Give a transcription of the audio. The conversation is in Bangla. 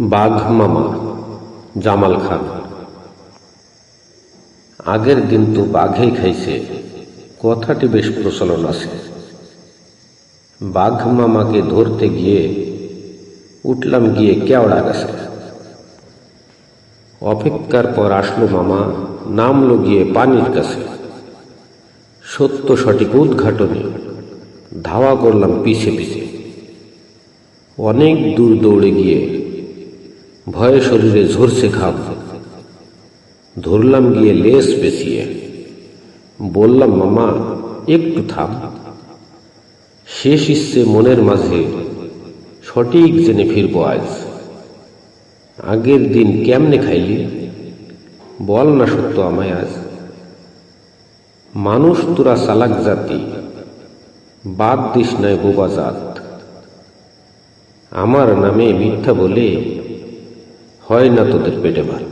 বাঘ মামা, জামাল খান। আগের দিন তো বাঘেই খাইছে, কথাটি বেশ প্রচলন আছে। বাঘ মামাকে ধরতে গিয়ে উঠলাম গিয়ে কেওড়া গেছে। অপেক্ষার পর আসলো মামা, নামলো গিয়ে পানির কাছে। সত্য সঠিক উদ্ঘাটনে ধাওয়া করলাম পিছে পিছে। অনেক দূর দৌড়ে গিয়ে ভয়ে শরীরে ঝরছে ঘাম ধরলাম গিয়ে লেস পেঁচিয়ে। বললাম, মামা, একটু থাম। শেষ ইচ্ছে মনের মাঝে। সঠিক জেনে ফিরব আজ। আগের দিন কেমনে খাইলি? বল না সত্য আমায় আজ। মানুষ তোরা চালাক জাতি। বাদ দিস নাই বোবা জাত। আমার নামে মিথ্যা বলে হয় না তোদের পেটে ভাত?